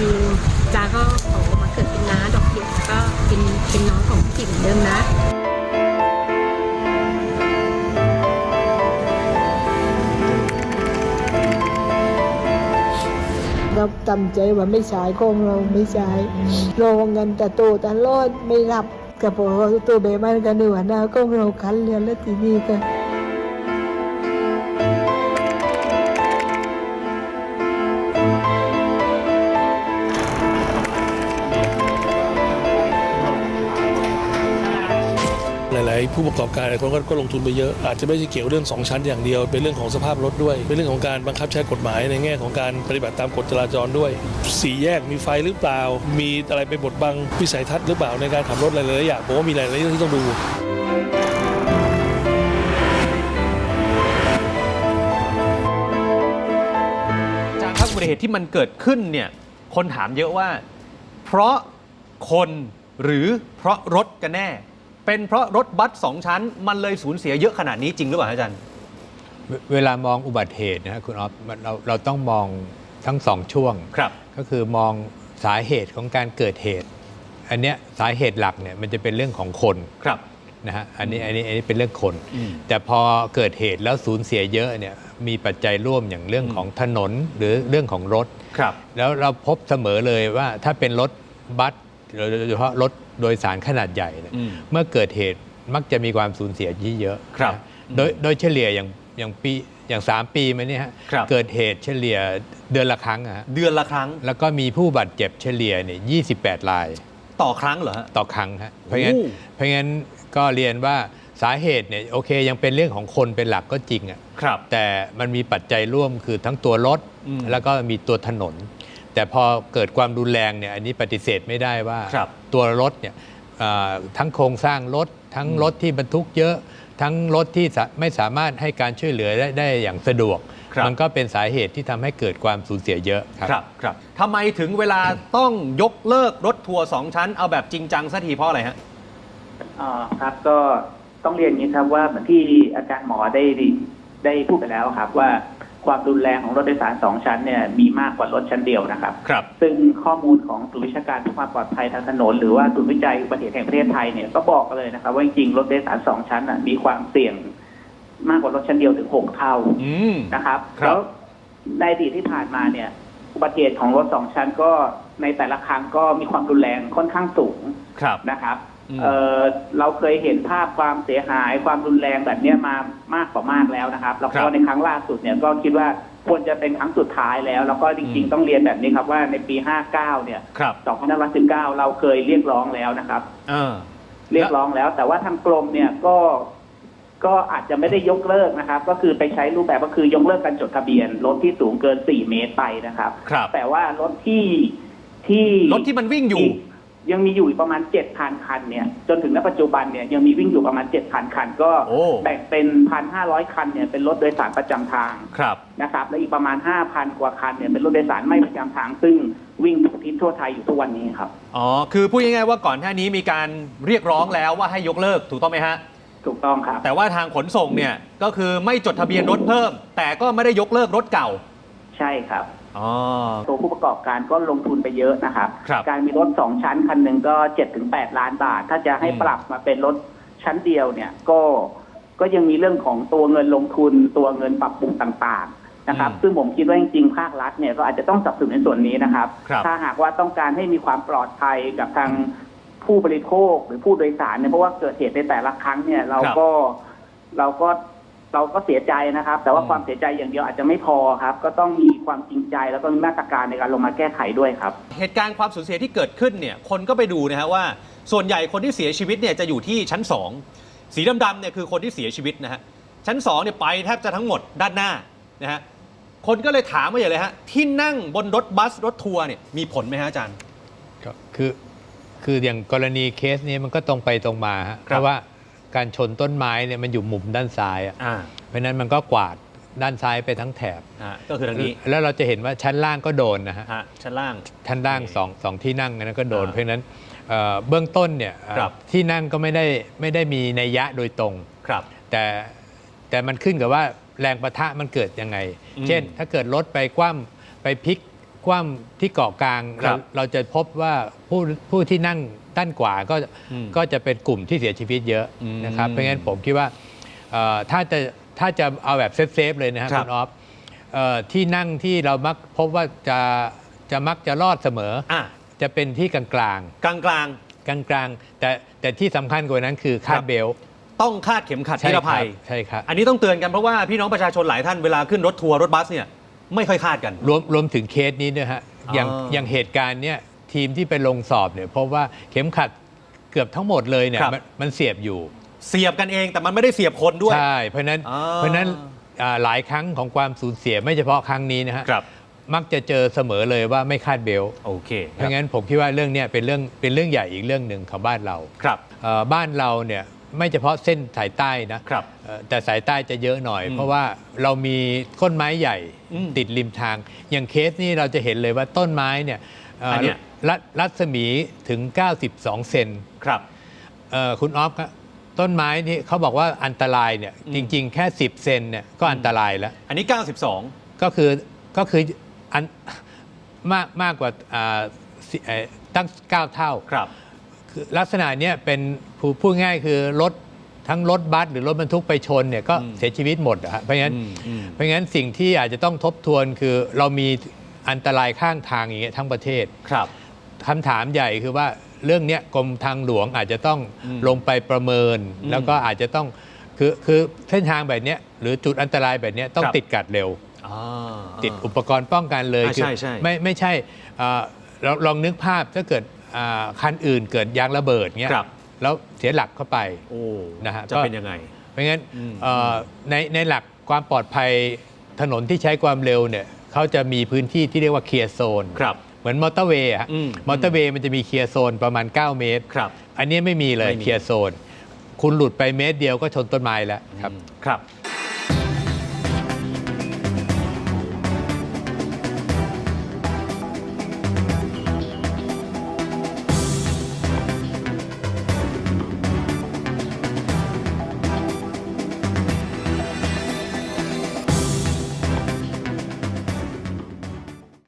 จริงจ้าก็ขอมาเกิดเป็นน้าดอกเดียวก็เป็นเป็นน้องของพี่ติ๋มเหมือนเดิมนะเราจำใจว่าไม่ใช่ของเราไม่ใช่รอเงินแต่โตตลอดไม่รับกับพอตัวเบมันกันดีกว่าหน้าของเราคันเรียนแล้วทีนี้ก็ ผู้ประกอบการหลายคนก็ลงทุนไปเยอะ อาจจะไม่ใช่เกี่ยวเรื่อง 2 ชั้นอย่างเดียว เป็นเรื่องของสภาพรถด้วย เป็นเรื่องของการบังคับใช้กฎหมายในแง่ของการปฏิบัติตามกฎจราจรด้วย สี่แยกมีไฟหรือเปล่า มีอะไรไปบดบังวิสัยทัศน์หรือเปล่าในการขับรถหลายๆอย่างผมว่ามีหลายๆเรื่องที่ต้องดูจากอุบัติเหตุที่มันเกิดขึ้นเนี่ยคนถามเยอะว่า เพราะคนหรือเพราะรถกันแน่ เป็นเพราะรถบัสสองชั้น มันเลยสูญเสียเยอะขนาดนี้จริงหรือเปล่าอาจารย์ เวเวลามองอุบัติเหตุนะฮะคุณออฟมันเราเราต้องมองทั้งสองช่วงครับ ก็คือมองสาเหตุของการเกิดเหตุ อันเนี้ยสาเหตุหลักเนี่ยมันจะเป็นเรื่องของคนครับนะฮะอันนี้อันนี้อันนี้เป็นเรื่องคนอืมแต่พอเกิดเหตุแล้วสูญเสียเยอะเนี่ยมีปัจจัยร่วมอย่างเรื่องอืมของถนนหรือเรื่องของรถครับ แล้วเราพบเสมอเลยว่าถ้าเป็นรถบัสโดยเฉพาะรถ โดยสารขนาดใหญ่เนี่ยอืมเมื่อเกิดเหตุมักจะมีความสูญเสียที่เยอะครับนะโดยโดยเฉลี่ยอย่างอย่างปีอย่าง 3 ปีมาเนี่ยฮะครับเกิดเหตุเฉลี่ยเดือนละครั้งอะฮะเดือนละครั้ง แล้วก็มีผู้บาดเจ็บเฉลี่ยเนี่ย28ราย ต่อครั้งเหรอฮะต่อครั้งฮะเพราะงั้นโอ้เพราะงั้นก็เรียนว่าสาเหตุเนี่ยโอเคยังเป็นเรื่องของคนเป็นหลักก็จริงอะครับ แต่มันมีปัจจัยร่วมคือทั้งตัวรถอืมแล้วก็มีตัวถนน แต่พอเกิดความรุนแรงเนี่ยอันนี้ปฏิเสธไม่ได้ว่าครับตัวรถเนี่ยเอ่อทั้งโครงสร้างรถ ทั้งรถที่บรรทุกเยอะ ทั้งรถที่สะไม่สามารถให้การช่วยเหลือได้ได้อย่างสะดวกครับมันก็เป็นสาเหตุที่ทำให้เกิดความสูญเสียเยอะครับครับ ครับทำไมถึงเวลาต้องยกเลิกรถทัวร์สองชั้น เอาแบบจริงจังสักทีเพราะอะไรฮะอ่าครับก็ต้องเรียนอย่างนี้ครับว่าเหมือนที่อาจารย์หมอได้ได้พูดไปแล้วครับว่า ความรุนแรงของรถโดยสารสองชั้นเนี่ยมีมากกว่ารถชั้นเดียวนะครับ ครับ ซึ่งข้อมูลของศูนย์วิชาการเพื่อความปลอดภัยทางถนน หรือว่าศูนย์วิจัยอุบัติเหตุแห่งประเทศไทยเนี่ยก็บอกกันเลยนะครับ ว่าจริงๆรถโดยสารสองชั้นน่ะมีความเสี่ยงมากกว่ารถชั้นเดียวถึงหกเท่าอืม นะครับ ครับ แล้วในอดีตที่ผ่านมาเนี่ย อุบัติเหตุของรถสองชั้นก็ในแต่ละครั้งก็มีความรุนแรงค่อนข้างสูง ครับ นะครับอืม เอ่อเราเคยเห็นภาพความเสียหายความรุนแรงแบบเนี้ยมามากกว่ามากแล้วนะครับ แล้วครัก็บในครั้งล่าสุดเนี่ยก็คิดว่าควรจะเป็นครั้งสุดท้ายแล้ว แล้วก็จริงอืมๆต้องเรียนแบบนี้ครับว่าในปี 59 เนี่ยครับ2519 เราเคยเรียกร้องแล้วนะครับเออเรียกร้องแล้ว แต่ว่าทางกรมเนี่ยก็ก็อาจจะไม่ได้ยกเลิกนะครับ ก็คือไปใช้รูปแบบก็คือยกเลิกการจดทะเบียนรถที่สูงเกิน 4 เมตรไปนะครับครับแต่ว่ารถที่ที่รถที่มันวิ่งอยู่ ยังมีอยู่อีกประมาณเจ็ดพันคันเนี่ยจนถึงณปัจจุบันเนี่ยยังมีวิ่งอยู่ประมาณเจ็ดพันคัน ก็โอ้ แบ่งเป็นพันห้าร้อยคันเนี่ยเป็นรถโดยสารประจำทางครับ นะครับและอีกประมาณห้าพันกว่าคันเนี่ยเป็นรถโดยสารไม่ประจำทาง ซึ่งวิ่งทุกทิศทั่วไทยอยู่ทุกวันนี้ครับ อ๋อ คือพูดง่ายๆว่าก่อนหน้านี้มีการเรียกร้องแล้วว่าให้ยกเลิกถูกต้องไหมฮะ ถูกต้องครับ แต่ว่าทางขนส่งเนี่ยก็คือไม่จดทะเบียนรถเพิ่ม แต่ก็ไม่ได้ยกเลิกรถเก่า ใช่ครับ อ๋อ ตัวผู้ประกอบการก็ลงทุนไปเยอะนะครับ ครับการมีรถสองชั้นคันหนึ่งก็เจ็ดถึงแปดล้านบาท ถ้าจะให้อืม ปรับมาเป็นรถชั้นเดียวเนี่ยก็ก็ยังมีเรื่องของตัวเงินลงทุน ตัวเงินปรับปรุงต่างๆนะครับ ซึ่งผมคิดว่าจริงๆภาครัฐเนี่ยก็อาจจะต้องสนับสนุนในส่วนนี้นะครับ ครับ ถ้าหากว่าต้องการให้มีความปลอดภัยกับทางผู้บริโภคหรือผู้โดยสารเนี่ยเพราะว่าเกิดเหตุในแต่ละครั้งเนี่ยเราก็เราก็ เราก็เสียใจนะครับ แต่ว่าอืมความเสียใจอย่างเดียวอาจจะไม่พอครับ ก็ต้องมีความจริงใจแล้วก็มีมาตรการในการลงมาแก้ไขด้วยครับ เหตุการณ์ความสูญเสียที่เกิดขึ้นเนี่ยคนก็ไปดูนะฮะว่า ส่วนใหญ่คนที่เสียชีวิตเนี่ยจะอยู่ที่ชั้น 2 สีดำๆเนี่ยคือคนที่เสียชีวิตนะฮะชั้น2เนี่ยไปแทบจะทั้งหมดด้านหน้านะฮะคนก็เลยถามมาอย่างเลยฮะที่นั่งบนรถบัสรถทัวร์เนี่ยมีผลไหมฮะอาจารย์ก็คือคืออย่างกรณีเคสนี้มันก็ตรงไปตรงมาฮะครับเพราะว่า การชนต้นไม้เนี่ยมันอยู่มุมด้านซ้ายอะอ่าเพราะฉะนั้นมันก็กวาดด้านซ้ายไปทั้งแถบอ่าก็คือทางนี้แล้วเราจะเห็นว่าชั้นล่างก็โดนนะฮะ ฮะชั้นล่างชั้นล่างโอเคสองสองที่นั่งนั้นก็โดน อ่าเพราะฉะนั้นเอ่อเบื้องต้นเนี่ยเอ่อครับ ที่นั่งก็ไม่ได้ไม่ได้มีนัยยะโดยตรง ครับ แต่แต่มันขึ้นกับว่าแรงประทะมันเกิดยังไง อืมเช่น ถ้าเกิดรถไปคว่ำไปพลิกคว่ำที่เกาะกลางครัเราบเราจะพบว่าผู้ผู้ที่นั่ง ด้านขวาก็อืมก็จะเป็นกลุ่มที่เสียชีวิตเยอะอืมนะครับเพราะงั้นผมคิดว่าเอ่อถ้าจะถ้าจะเอาแบบเซฟๆเลยนะครับครับคุณออฟเอ่อที่นั่งที่เรามักพบว่าจะจะมักจะรอดเสมออะจะเป็นที่กลางๆกลางกลางกลางๆแต่แต่ที่สำคัญกว่านั้นคือคาครัดบเบลต์ๆต้องคาดเข็มขัดใช่นิครรับภัยใช่ครับอันนี้ต้องเตือนกันเพราะว่าพี่น้องประชาชนหลายท่านเวลาขึ้นรถทัวร์รถบัสเนี่ยไม่ค่อยคาดกัน รวมรวมถึงเคสนี้ด้วยฮะอย่างอ๋ออย่างเหตุการณ์เนี้ย ทีมที่ไปลงสอบเนี่ยพบว่าเข็มขัดเกือบทั้งหมดเลยเนี่ยครับ มันมันเสียบอยู่เสียบกันเองแต่มันไม่ได้เสียบคนด้วย ใช่เพราะฉะนั้นอ่า เพราะฉะนั้นอ่าหลายครั้งของความสูญเสียไม่เฉพาะครั้งนี้นะฮะครับ มักจะเจอเสมอเลยว่าไม่คาดเบลต์โอเคเพราะงั้นผมคิดว่าเรื่องเนี้ยเป็นเรื่องเป็นเรื่องใหญ่อีกเรื่องหนึ่งของบ้านเรา ครับ เอ่อบ้านเราเนี่ยไม่เฉพาะเส้นสายใต้นะครับเอ่อแต่สายใต้จะเยอะหน่อยอืมเพราะว่าเรามีต้นไม้ใหญ่อืมติดริมทาง อย่างเคสนี้เราจะเห็นเลยว่าต้นไม้เนี่ยเอ่ออนเนี้ย รัรัศมีถึง 92 เซนครับเอ่อคุณออฟครับต้นไม้นี่เขาบอกว่าอันตรายเนี่ยอืมจริง ๆ แค่ 10 เซนเนี่ยก็อันตรายแล้ว อันนี้ 92 ก็คือก็คืออันมากมากกว่าอ่าสิเอ่อตั้ง 9 เท่าครับคือลักษณะเนี้ยเป็นพูพูดง่ายคือรถทั้งรถบัสหรือรถบรรทุกไปชนเนี่ยก็อืมเสียชีวิตหมดอะฮะเพราะงั้นอืมอืมเพราะงั้นสิ่งที่อาจจะต้องทบทวนคือเรามีอันตรายข้างทางอย่างเงี้ยทั้งประเทศครับ คำถามใหญ่คือว่าเรื่องเนี้ยกรมทางหลวงอาจจะต้องอืมลงไปประเมินอืมแล้วก็อาจจะต้องคือคือเส้นทางแบบเนี้ยหรือจุดอันตรายแบบเนี้ยต้องครับติดกัดเร็วอ่าติดอุปกรณ์ป้องกันเลยอ่าคืใช่ใช่ไม่ไม่ใช่อ่าเราลองนึกภาพถ้าเกิดอ่าคันอื่นเกิดยางระเบิดเงี้ยครับแล้วเสียหลักเข้าไปโอ้นะฮะจะก็เป็นยังไง เพราะงั้นอืมเอ่อในในหลักความปลอดภัยถนนที่ใช้ความเร็วเนี่ย เขาจะมีพื้นที่ที่เรียกว่าเคลียร์โซนครับเหมือนมอเตอร์เวย์อะอืมมอเตอร์เวย์มันจะมีเคลียร์โซนประมาณ 9 เมตรครับอันนี้ไม่มีเลยไม่มีเคลียร์โซน คุณหลุดไปเมตรเดียวก็ชนต้นไม้แล้วครับอืมครับ